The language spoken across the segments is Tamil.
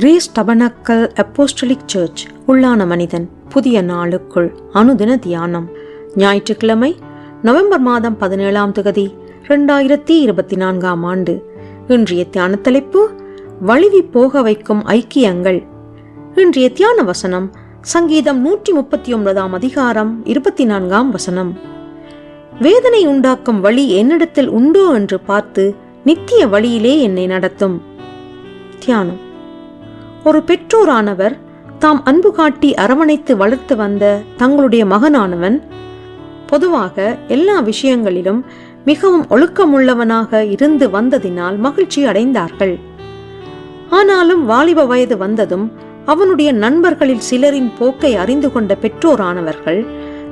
கிரேஸ் டபனக்கல் அப்போஸ்டலிக் சர்ச் உள்ளான மனிதன் புதிய நாளுக்குள் அனுதின தியானம். ஞாயிற்றுக்கிழமை நவம்பர் மாதம் பதினேழாம் தொகுதி ரெண்டாயிரத்தி இருபத்தி நான்காம் ஆண்டு. இன்றைய தியான தலைப்பு வழுவி போக வைக்கும் ஐக்கியங்கள். இன்றைய தியான வசனம் சங்கீதம் நூற்றி முப்பத்தி ஒன்பதாம் அதிகாரம் இருபத்தி நான்காம் வசனம். வேதனை உண்டாக்கும் வழி என்னிடத்தில் உண்டோ என்று பார்த்து நித்திய வழியிலே என்னை நடத்தும். தியானம். ஒரு பெற்றோரானவர் தாம் அன்பு காட்டி அரவணைத்து வளர்த்து வந்த தங்களுடைய மகனானவன் பொதுவாக எல்லா விஷயங்களிலும் மிகவும் ஒழுக்கமுள்ளவனாக இருந்து வந்ததினால் மகிழ்ச்சி அடைந்தார்கள். ஆனாலும் வாலிப வயது வந்ததும் அவனுடைய நண்பர்களில் சிலரின் போக்கை அறிந்து கொண்ட பெற்றோரானவர்கள்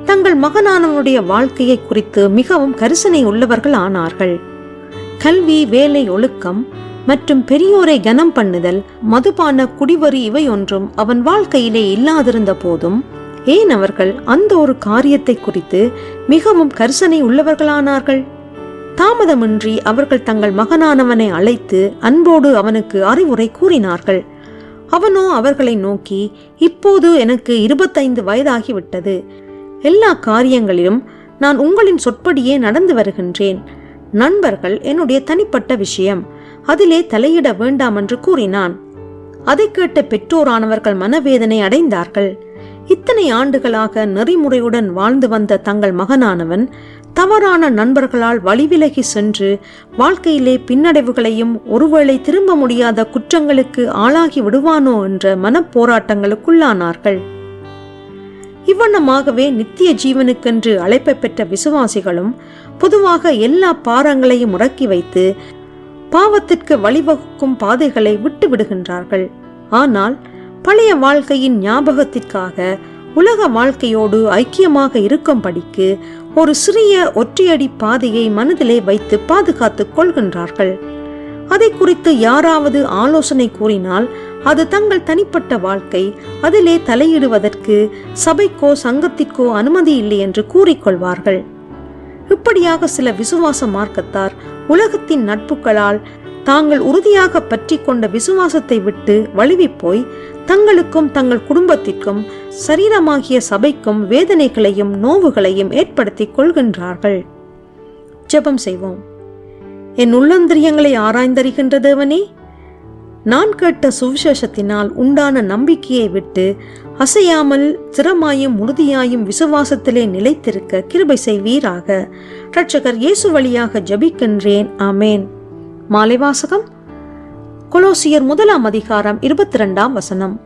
தங்கள் மகனானவனுடைய வாழ்க்கையை குறித்து மிகவும் கரிசனை உள்ளவர்கள் ஆனார்கள். கல்வி வேலை ஒழுக்கம் மற்றும் பெரியோரை கனம் பண்ணுதல் மதுபான குடிவரி இவை ஒன்றும் அவன் வாழ்க்கையிலே இல்லாதிருந்த போதும். ஏன் அவர்கள் அந்த ஒரு காரியத்தை குறித்து மிகவும் கரிசனை உள்ளவர்களானார்கள்? தாமதமின்றி அவர்கள் தங்கள் மகனானவனை அழைத்து அன்போடு அவனுக்கு அறிவுரை கூறினார்கள். அவனோ அவர்களை நோக்கி இப்போது எனக்கு இருபத்தைந்து வயதாகிவிட்டது. எல்லா காரியங்களிலும் நான் உங்களின் சொற்படியே நடந்து வருகின்றேன். நண்பர்கள் என்னுடைய தனிப்பட்ட விஷயம். அதிலே தலையிட வேண்டாம் என்று கூறினான். அதை கேட்ட பெற்றோரானவர்கள் மனவேதனை அடைந்தார்கள். இத்தனை ஆண்டுகளாக நெறிமுறையுடன் வாழ்ந்து வந்த தங்கள் மகனானவன் தவறான நண்பர்களால் வழிவிலகி சென்று வாழ்க்கையிலே பின்னடைவுகளையும் ஒருவேளை திரும்ப முடியாத குற்றங்களுக்கு ஆளாகி விடுவானோ என்ற மனப்போராட்டங்களுக்குள்ளானார்கள். இவ்வண்ணமாகவே நித்திய ஜீவனுக்கென்று அழைப்பை பெற்ற விசுவாசிகளும் பொதுவாக எல்லா பாரங்களையும் முடக்கி வைத்து பாவத்திற்கு வழிவகுக்கும் பாதைகளை விட்டு விடுகின்றார்கள் ஆனால் பழைய வாழ்க்கையின் ஞாபகத்திற்காக உலக வாழ்க்கையோடு ஐக்கியமாக இருக்கும்படிக்கு ஒரு சிறிய ஒற்றையடி பாதையை மனதிலே வைத்து பாதுகாத்துக் கொள்கின்றார்கள். அதை குறித்து யாராவது ஆலோசனை கூறினால் அது தங்கள் தனிப்பட்ட வாழ்க்கை அதிலே தலையிடுவதற்கு சபைக்கோ சங்கத்திற்கோ அனுமதி இல்லை என்று கூறிக்கொள்வார்கள். இப்படியாக சில விசுவாச மார்க்கத்தார் உலகத்தின் நட்புகளால் தாங்கள் உறுதியாக பற்றி கொண்ட விசுவாசத்தை விட்டு வழுவி போய் தங்களுக்கும் தங்கள் குடும்பத்திற்கும் சரீரமாகிய சபைக்கும் வேதனைகளையும் நோவுகளையும் ஏற்படுத்திக் கொள்கின்றார்கள். ஜெபம் செய்வோம். என் உள்ளந்திரியங்களை ஆராய்ந்தறிகின்ற தேவனே நான் கேட்ட சுவிசேஷத்தினால் உண்டான நம்பிக்கையை விட்டு அசையாமல் திறமாயும் உறுதியாயும் விசுவாசத்திலே நிலைத்திருக்க கிருபை செய்வீராக. ரட்சகர் இயேசு வழியாக ஜபிக்கின்றேன். ஆமேன். மாலைவாசகம் கொலோசியர் முதலாம் அதிகாரம் இருபத்தி ரெண்டாம் வசனம்.